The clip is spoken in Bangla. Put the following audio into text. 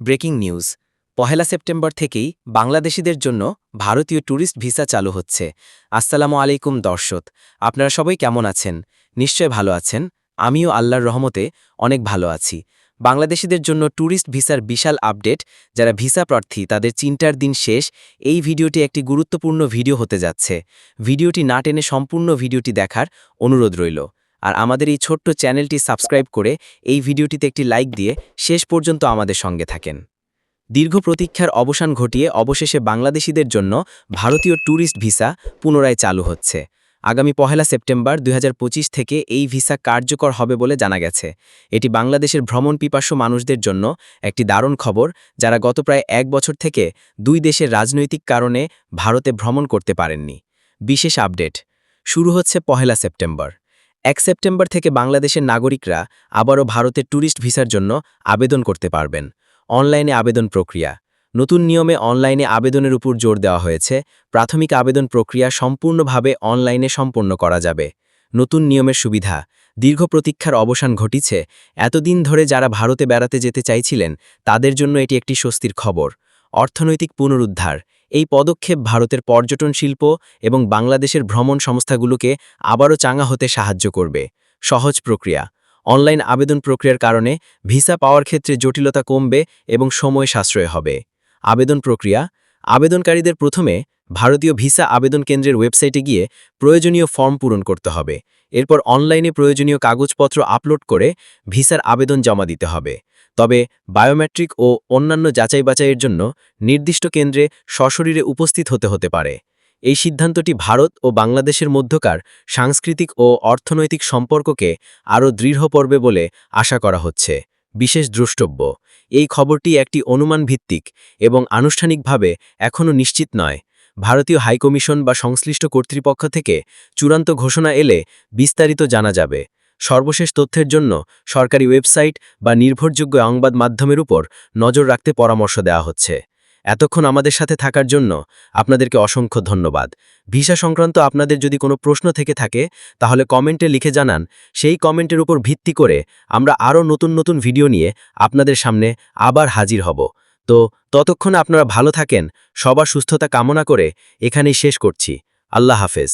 Breaking news. পহেলা সেপ্টেম্বর থেকেই বাংলাদেশিদের জন্য ভারতীয় ট্যুরিস্ট ভিসা চালু হচ্ছে। আসসালামু আলাইকুম দর্শক, আপনারা সবাই কেমন আছেন? নিশ্চয় ভালো আছেন। আমিও আল্লাহর রহমতে অনেক ভালো আছি। বাংলাদেশিদের জন্য ট্যুরিস্ট ভিসার বিশাল আপডেট, যারা ভিসা প্রার্থী তাদের চিন্তার দিন শেষ, এই ভিডিওটি একটি গুরুত্বপূর্ণ ভিডিও হতে যাচ্ছে। ভিডিওটি না টেনে সম্পূর্ণ ভিডিওটি দেখার অনুরোধ রইল। আর আমাদের এই ছোট্ট চ্যানেলটি সাবস্ক্রাইব করে এই ভিডিওটিতে একটি লাইক দিয়ে শেষ পর্যন্ত আমাদের সঙ্গে থাকেন। দীর্ঘ প্রতীক্ষার অবসান ঘটিয়ে অবশেষে বাংলাদেশিদের জন্য ভারতীয় ট্যুরিস্ট ভিসা পুনরায় চালু হচ্ছে। আগামী পহেলা সেপ্টেম্বর দু হাজার পঁচিশ থেকে এই ভিসা কার্যকর হবে বলে জানা গেছে। এটি বাংলাদেশের ভ্রমণ পিপাস্য মানুষদের জন্য একটি দারুণ খবর, যারা গত প্রায় এক বছর থেকে দুই দেশের রাজনৈতিক কারণে ভারতে ভ্রমণ করতে পারেননি। বিশেষ আপডেট, শুরু হচ্ছে পহেলা সেপ্টেম্বর। এক সেপ্টেম্বর থেকে বাংলাদেশের নাগরিকরা আবারও ভারতের ট্যুরিস্ট ভিসার জন্য আবেদন করতে পারবেন। অনলাইনে আবেদন প্রক্রিয়া। নতুন নিয়মে অনলাইনে আবেদনের উপর জোর দেওয়া হয়েছে। প্রাথমিক আবেদন প্রক্রিয়া সম্পূর্ণভাবে অনলাইনে সম্পন্ন করা যাবে। নতুন নিয়মের সুবিধা। দীর্ঘ প্রতীক্ষার অবসান ঘটিছে। এতদিন ধরে যারা ভারতে বেড়াতে যেতে চাইছিলেন, তাদের জন্য এটি একটি স্বস্তির খবর। অর্থনৈতিক পুনরুদ্ধার। এই পদক্ষেপ ভারতের পর্যটন শিল্প এবং বাংলাদেশের ভ্রমণ সংস্থাগুলোকে আবারও চাঙা হতে সাহায্য করবে। সহজ প্রক্রিয়া। অনলাইন আবেদন প্রক্রিয়ার কারণে ভিসা পাওয়ার ক্ষেত্রে জটিলতা কমবে এবং সময় সাশ্রয় হবে। আবেদন প্রক্রিয়া। আবেদনকারীদের প্রথমে ভারতীয় ভিসা আবেদন কেন্দ্রের ওয়েবসাইটে গিয়ে প্রয়োজনীয় ফর্ম পূরণ করতে হবে। এরপর অনলাইনে প্রয়োজনীয় কাগজপত্র আপলোড করে ভিসার আবেদন জমা দিতে হবে। তবে বায়োমেট্রিক ও অন্যান্য যাচাই বাছাইয়ের জন্য নির্দিষ্ট কেন্দ্রে সশরীরে উপস্থিত হতে হতে পারে। এই সিদ্ধান্তটি ভারত ও বাংলাদেশের মধ্যকার সাংস্কৃতিক ও অর্থনৈতিক সম্পর্ককে আরও দৃঢ় করবে বলে আশা করা হচ্ছে। বিশেষ দ্রষ্টব্য, এই খবরটি একটি অনুমান ভিত্তিক এবং আনুষ্ঠানিকভাবে এখনও নিশ্চিত নয়। ভারতীয় হাইকমিশন বা সংশ্লিষ্ট কর্তৃপক্ষ থেকে চূড়ান্ত ঘোষণা এলে বিস্তারিত জানা যাবে। সর্বশেষ তথ্যের জন্য সরকারি ওয়েবসাইট বা নির্ভরযোগ্য সংবাদ মাধ্যমের উপর নজর রাখতে পরামর্শ দেওয়া হচ্ছে। এতক্ষণ আমাদের সাথে থাকার জন্য আপনাদেরকে অসংখ্য ধন্যবাদ। ভিসা সংক্রান্ত আপনাদের যদি কোনো প্রশ্ন থেকে থাকে, তাহলে কমেন্টে লিখে জানান। সেই কমেন্টের উপর ভিত্তি করে আমরা আরও নতুন নতুন ভিডিও নিয়ে আপনাদের সামনে আবার হাজির হব। তো ততক্ষণ আপনারা ভালো থাকেন, সবার সুস্থতা কামনা করে এখানেই শেষ করছি। আল্লাহ হাফেজ।